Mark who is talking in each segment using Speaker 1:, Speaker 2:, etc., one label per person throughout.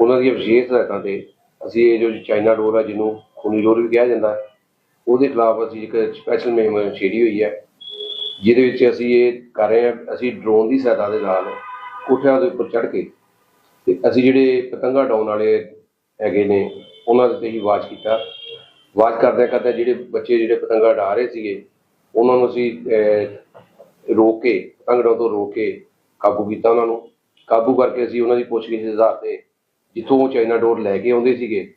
Speaker 1: ਉਹਨਾਂ ਦੀਆਂ ਵਿਸ਼ੇਸ਼ ਹਦਾਇਤਾਂ ਤੇ ਅਸੀਂ ਇਹ ਜੋ ਚਾਈਨਾ ਡੋਰ ਹੈ ਜਿਹਨੂੰ ਖੂਨੀ ਡੋਰ ਵੀ ਕਿਹਾ ਜਾਂਦਾ, ਉਹਦੇ ਖਿਲਾਫ ਅਸੀਂ ਇੱਕ ਸਪੈਸ਼ਲ ਮੁਹਿੰਮ ਛੇੜੀ ਹੋਈ ਹੈ ਜਿਹਦੇ ਵਿੱਚ ਅਸੀਂ ਇਹ ਕਰ ਰਹੇ ਹਾਂ ਅਸੀਂ ਡਰੋਨ ਦੀ ਸਹਾਇਤਾ ਦੇ ਨਾਲ ਕੋਠਿਆਂ ਦੇ ਉੱਪਰ ਚੜ੍ਹ ਕੇ ਤੇ ਅਸੀਂ ਜਿਹੜੇ ਪਤੰਗਾ ਡਾਉਣ ਵਾਲੇ ਹੈਗੇ ਨੇ, ਉਹਨਾਂ ਦੇ ਤੇ ਹੀ ਵਾਚ ਕੀਤਾ। ਵਾਚ ਕਰਦੇ ਕਰਦੇ ਜਿਹੜੇ ਬੱਚੇ ਜਿਹੜੇ ਪਤੰਗਾ ਡਾ ਰਹੇ ਸੀਗੇ, ਉਹਨਾਂ ਨੂੰ ਅਸੀਂ ਰੋਕ ਕੇ, ਪਤੰਗ ਡਾਉਣ ਤੋਂ ਰੋਕ ਕੇ ਕਾਬੂ ਕੀਤਾ ਉਹਨਾਂ ਨੂੰ। ਕਾਬੂ ਕਰਕੇ ਅਸੀਂ ਉਹਨਾਂ ਦੀ ਪੁੱਛਗਿੱਛ ਦੇ ਆਧਾਰ ਤੇ ਜਿੱਥੋਂ ਚਾਈਨਾ ਡੋਰ ਲੈ ਕੇ ਆਉਂਦੇ ਸੀਗੇ,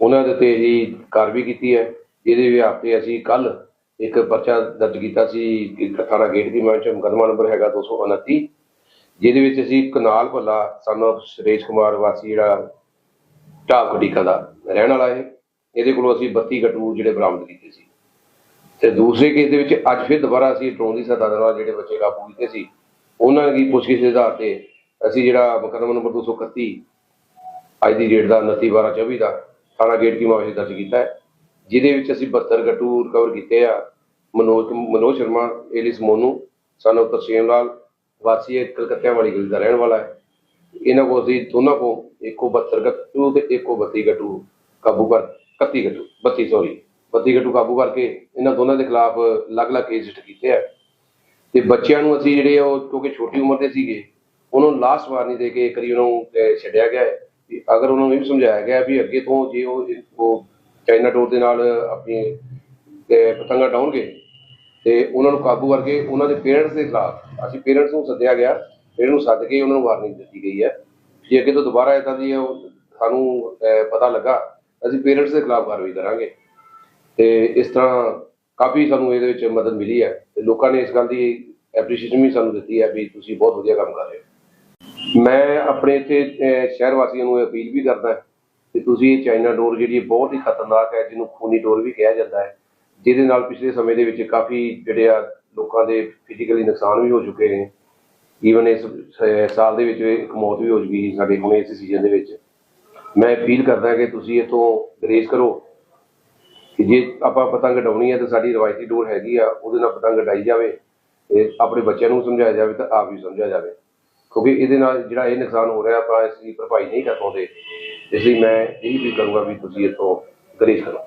Speaker 1: ਉਹਨਾਂ ਦੇ ਤੇ ਹੀ ਕਾਰਵਾਈ ਕੀਤੀ ਹੈ। ਇਹਦੇ ਵਿਆਪ ਅਸੀਂ ਕੱਲ ਇੱਕ ਪਰਚਾ ਦਰਜ ਕੀਤਾ ਸੀ ਥਾਣਾ ਗੇਟ ਦੀ ਮਾਂ ਚ ਮੁਕੱਦਮਾ ਨੰਬਰ ਹੈਗਾ 229 ਜਿਹਦੇ ਵਿੱਚ ਅਸੀਂ ਕਨਾਲ ਭੱਲਾ ਸਾਨੂੰ ਸੁਰੇਸ਼ ਕੁਮਾਰ ਵਾਸੀ ਜਿਹੜਾ ਢਾਬ ਖਡੀਕਾ ਦਾ ਰਹਿਣ ਵਾਲਾ ਹੈ ਇਹਦੇ ਕੋਲੋਂ ਅਸੀਂ 32 ਗੱਟੂ ਜਿਹੜੇ ਬਰਾਮਦ ਕੀਤੇ ਸੀ। ਤੇ ਦੂਸਰੇ ਕੇਸ ਦੇ ਵਿੱਚ ਅੱਜ ਫਿਰ ਦੁਬਾਰਾ ਅਸੀਂ ਡਰੋਨ ਦੀ ਸਹਾਇਤਾ ਨਾਲ ਜਿਹੜੇ ਬੱਚੇ ਕਾਬੂ ਕੀਤੇ ਸੀ, ਉਹਨਾਂ ਦੀ ਪੁੱਛਗਿੱਛ ਦੇ ਆਧਾਰ ਤੇ ਅਸੀਂ ਜਿਹੜਾ ਮੁਕੱਦਮਾ ਨੰਬਰ 231 ਅੱਜ ਦੀ ਡੇਟ ਦਾ 29 12 24 ਦਾ ਥਾਣਾ ਗੇਟ ਕੀ ਮਾਮਲੇ ਦਰਜ ਕੀਤਾ ਹੈ। ਜਿਹਦੇ ਵਿੱਚ ਅਸੀਂ 72 ਗੱਟੂ ਰਿਕਵਰ ਕੀਤੇ ਆ। ਮਨੋਜ ਮਨੋਜ ਸ਼ਰਮਾ, ਏਲਿਸ ਮੋਨੂ, ਸਾਨੂੰ ਤਰਸੇਮ ਲਾਲ, ਵਾਸੀ ਕਲਕੱਤਿਆਂ ਵਾਲੀ ਗਲੀ ਦਾ ਰਹਿਣ ਵਾਲਾ ਹੈ। ਇਹਨਾਂ ਕੋਲ ਅਸੀਂ ਦੋਨਾਂ ਕੋ ਇੱਕੋ 72 ਗੱਟੂ ਤੇ ਇੱਕੋ 32 ਗੱਟੂ ਕਾਬੂ ਕਰ 31 ਗੱਟੂ 32 ਸੌਰੀ 32 ਗੱਟੂ ਕਾਬੂ ਕਰਕੇ ਇਹਨਾਂ ਦੋਨਾਂ ਦੇ ਖਿਲਾਫ ਅਲੱਗ-ਅਲੱਗ ਕੇਸ ਰਜਿਸਟਰ ਕੀਤੇ ਆ। ਤੇ ਬੱਚਿਆਂ ਨੂੰ ਅਸੀਂ ਜਿਹੜੇ ਉਹ ਕਿਉਂਕਿ ਛੋਟੀ ਉਮਰ ਦੇ ਸੀਗੇ, ਉਹਨਾਂ ਨੂੰ ਲਾਸਟ ਵਾਰਨੀ ਦੇ ਕੇ ਇੱਕ ਵਾਰੀ ਉਹਨਾਂ ਨੂੰ ਛੱਡਿਆ ਗਿਆ ਹੈ। ਅਗਰ ਉਹਨਾਂ ਨੂੰ ਇਹ ਵੀ ਸਮਝਾਇਆ ਗਿਆ ਵੀ ਅੱਗੇ ਤੋਂ ਜੇ ਉਹ ਉਹ ਚਾਈਨਾ ਡੋਰ ਦੇ ਨਾਲ ਆਪਣੀ ਅਹ, ਪਤੰਗਾਂ ਡਾਉਣਗੇ ਤੇ ਉਹਨਾਂ ਨੂੰ ਕਾਬੂ ਕਰਕੇ ਉਹਨਾਂ ਦੇ ਪੇਰੈਂਟਸ ਦੇ ਖਿਲਾਫ ਅਸੀਂ ਪੇਰੈਂਟਸ ਨੂੰ ਸੱਦਿਆ ਗਿਆ ਪੇਰੈਂਟਸ ਨੂੰ ਸੱਦ ਕੇ ਉਹਨਾਂ ਨੂੰ ਵਾਰਨਿੰਗ ਦਿੱਤੀ ਗਈ ਹੈ। ਜੇ ਅੱਗੇ ਤੋਂ ਦੁਬਾਰਾ ਇਦਾਂ ਦੀ ਉਹ ਸਾਨੂੰ ਪਤਾ ਲੱਗਾ ਅਸੀਂ ਪੇਰੈਂਟਸ ਦੇ ਖਿਲਾਫ ਕਾਰਵਾਈ ਕਰਾਂਗੇ। ਤੇ ਇਸ ਤਰ੍ਹਾਂ ਕਾਫੀ ਸਾਨੂੰ ਇਹਦੇ ਵਿੱਚ ਮਦਦ ਮਿਲੀ ਹੈ। ਤੇ ਲੋਕਾਂ ਨੇ ਇਸ ਗੱਲ ਦੀ ਐਪਰੀਸ਼ੀਏਸ਼ਨ ਵੀ ਸਾਨੂੰ ਦਿੱਤੀ ਹੈ ਵੀ ਤੁਸੀਂ ਬਹੁਤ ਵਧੀਆ ਕੰਮ ਕਰ ਰਹੇ ਹੋ। ਮੈਂ ਆਪਣੇ ਇੱਥੇ ਸ਼ਹਿਰ ਵਾਸੀਆਂ ਨੂੰ ਅਪੀਲ ਵੀ ਕਰਦਾ ਕਿ ਤੁਸੀਂ ਇਹ ਚਾਈਨਾ ਡੋਰ ਜਿਹੜੀ ਬਹੁਤ ਹੀ ਖਤਰਨਾਕ ਹੈ, ਜਿਹਨੂੰ ਖੂਨੀ ਡੋਰ ਵੀ ਕਿਹਾ ਜਾਂਦਾ ਹੈ, ਜਿਹਦੇ ਨਾਲ ਪਿਛਲੇ ਸਮੇਂ ਦੇ ਵਿੱਚ ਕਾਫੀ ਜਿਹੜੇ ਆ ਲੋਕਾਂ ਦੇ ਫਿਜ਼ੀਕਲੀ ਨੁਕਸਾਨ ਵੀ ਹੋ ਚੁੱਕੇ ਨੇ। ਈਵਨ ਇਸ ਸਾਲ ਦੇ ਵਿੱਚ ਇੱਕ ਮੌਤ ਵੀ ਹੋ ਚੁੱਕੀ ਸੀ ਸਾਡੇ, ਹੁਣੇ ਇਸ ਸੀਜ਼ਨ ਦੇ ਵਿੱਚ। ਮੈਂ ਅਪੀਲ ਕਰਦਾ ਕਿ ਤੁਸੀਂ ਇਥੋਂ ਗਰੇਜ਼ ਕਰੋ ਕਿ ਜੇ ਆਪਾਂ ਪਤੰਗ ਡਾਉਣੀ ਹੈ ਤਾਂ ਸਾਡੀ ਰਵਾਇਤੀ ਡੋਰ ਹੈਗੀ ਆ, ਉਹਦੇ ਨਾਲ ਪਤੰਗ ਡਾਈ ਜਾਵੇ ਤੇ ਆਪਣੇ ਬੱਚਿਆਂ ਨੂੰ ਸਮਝਾਇਆ ਜਾਵੇ ਤਾਂ ਆਪ ਵੀ ਸਮਝਿਆ ਜਾਵੇ। ਕਿਉਂਕਿ ਇਹਦੇ ਨਾਲ ਜਿਹੜਾ ਇਹ ਨੁਕਸਾਨ ਹੋ ਰਿਹਾ ਆਪਾਂ ਇਸ ਦੀ ਭਰਪਾਈ ਨਹੀਂ ਕਰ ਪਾਉਂਦੇ। ਇਸ ਲਈ ਮੈਂ ਇਹ ਵੀ ਕਰੂੰਗਾ ਵੀ ਤੁਸੀਂ ਇਥੋਂ ਗਰੇਜ਼ ਕਰੋ।